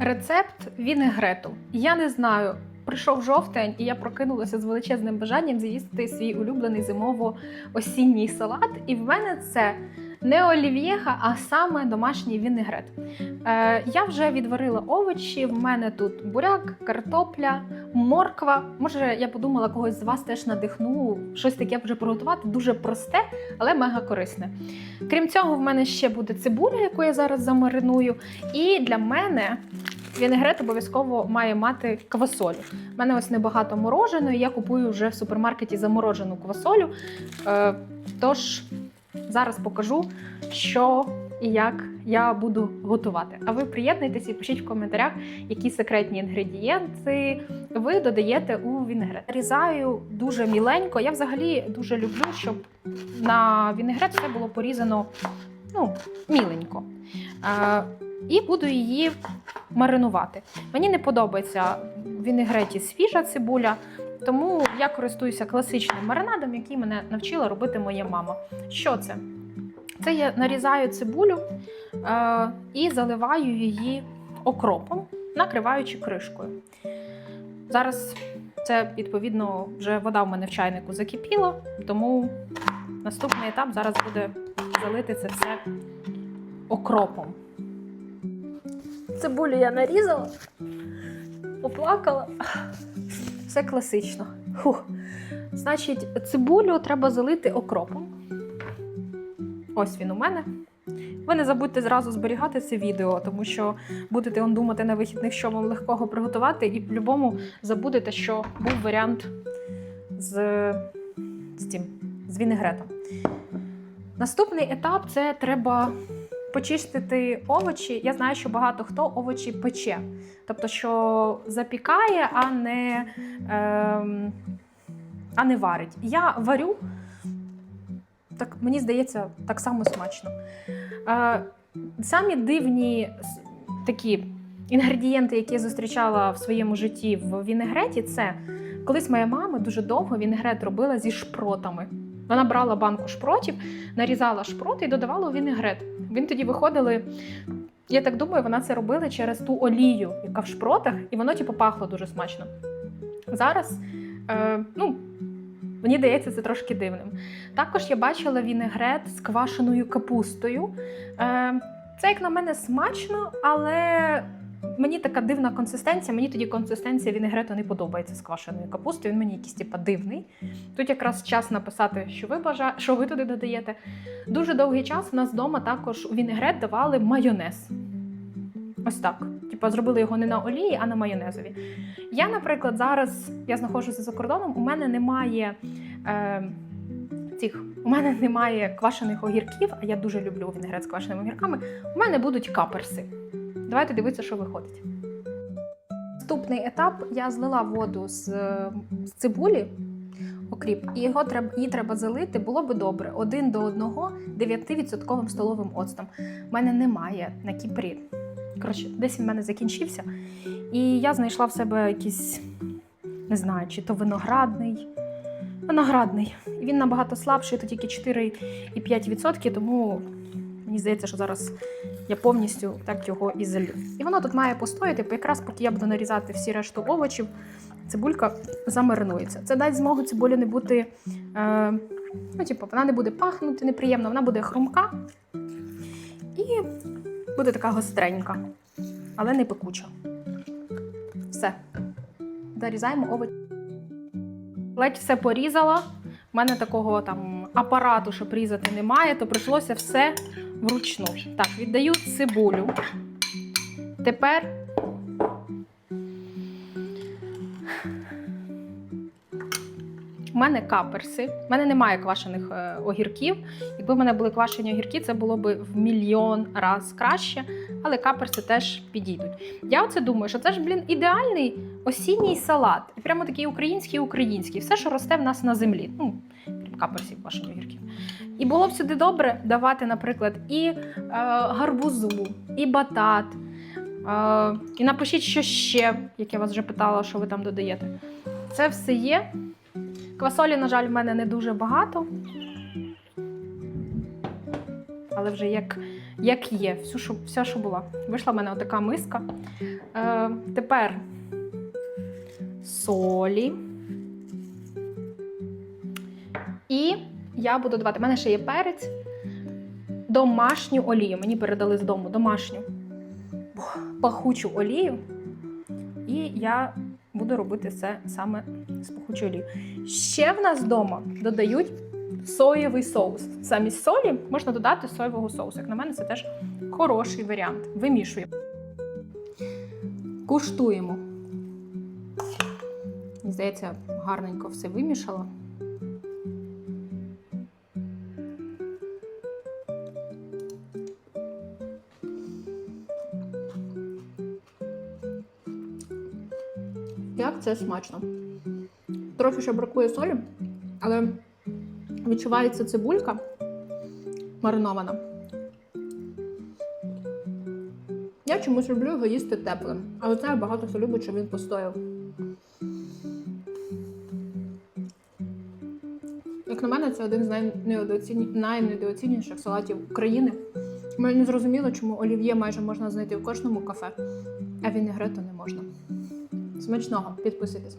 Рецепт вінегрету. Я не знаю. Прийшов жовтень, і я прокинулася з величезним бажанням з'їсти свій улюблений зимово-осінній салат. І в мене це не олів'єха, а саме домашній вінегрет. Е, я вже відварила овочі. В мене тут буряк, картопля, морква. Може, я подумала, когось з вас теж надихну щось таке вже приготувати. Дуже просте, але мега корисне. Крім цього, в мене ще буде цибуля, яку я зараз замариную. І для мене вінегрет обов'язково має мати квасолю. У мене ось небагато мороженої, я купую вже в супермаркеті заморожену квасолю. Е, тож зараз покажу, що і як я буду готувати. А ви приєднуйтесь і пишіть в коментарях, які секретні інгредієнти ви додаєте у вінегрет. Різаю дуже міленько. Я взагалі дуже люблю, щоб на вінегрет все було порізано ну, міленько. Е, і буду її маринувати. Мені не подобається в вінегреті свіжа цибуля, тому я користуюся класичним маринадом, який мене навчила робити моя мама. Що це? Це я нарізаю цибулю е, і заливаю її окропом, накриваючи кришкою. Зараз це, відповідно, вже вода в мене в чайнику закипіла, тому наступний етап зараз буде залити це все окропом. Цибулю я нарізала, поплакала. Все класично. Фух. Значить, цибулю треба залити окропом. Ось він у мене. Ви не забудьте зразу зберігати це відео, тому що будете он думати на вихідних, що вам легкого приготувати, і по-любому забудете, що був варіант з, з, цим, з вінегретом. Наступний етап це треба почистити овочі. Я знаю, що багато хто овочі пече. Тобто, що запікає, а не, ем, а не варить. Я варю, так, мені здається, так само смачно. Е, самі дивні такі інгредієнти, які я зустрічала в своєму житті в вінегреті, це колись моя мама дуже довго вінегрет робила зі шпротами. Вона брала банку шпротів, нарізала шпроти і додавала у вінегрет. Він тоді виходили. Я так думаю, вона це робила через ту олію, яка в шпротах, і воно типу пахло дуже смачно. Зараз, е, ну, мені здається, це трошки дивним. Також я бачила вінегрет з квашеною капустою. Е, це, як на мене, смачно, але мені така дивна консистенція. Мені тоді консистенція вінегрету не подобається з квашеною капустою. Він мені якийсь типа дипний. Тут якраз час написати, що ви бажа... що ви туди додаєте. Дуже довгий час у нас вдома також у вінегрет давали майонез. Ось так. Типа зробили його не на олії, а на майонезові. Я, наприклад, зараз я знаходжуся за кордоном, у мене немає. Е, Цих у мене немає квашених огірків, а я дуже люблю вінегрет з квашеними огірками. У мене будуть каперси. Давайте дивитися, що виходить. Наступний етап я злила воду з, з цибулі, окріп, і його треба, її треба залити. Було би добре. Один до одного 9% столовим оцтом. У мене немає на Кіпрі. Коротше, десь він в мене закінчився. І я знайшла в себе якийсь, не знаю, чи то виноградний. Виноградний. Він набагато слабший, то тільки 4,5%, тому мені здається, що зараз я повністю так його і залю. І воно тут має постояти, бо якраз поки я буду нарізати всі решту овочів, цибулька замаринується. Це дасть змогу цибулі не бути, е, ну, типу, вона не буде пахнути неприємно, вона буде хрумка і буде така гостренька, але не пекуча. Все. Дорізаємо овочі. Ледь все порізала. У мене такого там апарату, щоб різати, немає, то прийшлося все вручну. Так, віддаю цибулю. Тепер у мене каперси. У мене немає квашених е, огірків. Якби в мене були квашені огірки, це було б в мільйон раз краще, але каперси теж підійдуть. Я оце думаю, що це ж, блін, ідеальний осінній салат. І прямо такий український український. Все, що росте в нас на землі. Ну, крім каперсів, квашених огірків. І було б сюди добре давати, наприклад, і е, гарбузу, і батат. Е, і напишіть, що ще, як я вас вже питала, що ви там додаєте. Це все є. Квасолі, на жаль, в мене не дуже багато. Але вже як, як є, що, що була. Вийшла в мене отака миска. Е, тепер солі. І я буду давати. У мене ще є перець, домашню олію. Мені передали з дому домашню пахучу олію. І я буду робити це саме з пахучою олією. Ще в нас вдома додають соєвий соус. Замість солі можна додати соєвого соусу. Як на мене, це теж хороший варіант. Вимішуємо. Куштуємо. Здається, гарненько все вимішала. Як це смачно. Трохи ще бракує солі, але відчувається цибулька маринована. Я чомусь люблю його їсти теплим, але знаю, багато хто любить, щоб він постояв. На мене, це один з найнедооціненіших салатів України. Мені не зрозуміло, чому олів'є майже можна знайти в кожному кафе, а вінегрету не можна. Смачного, підписуйтесь.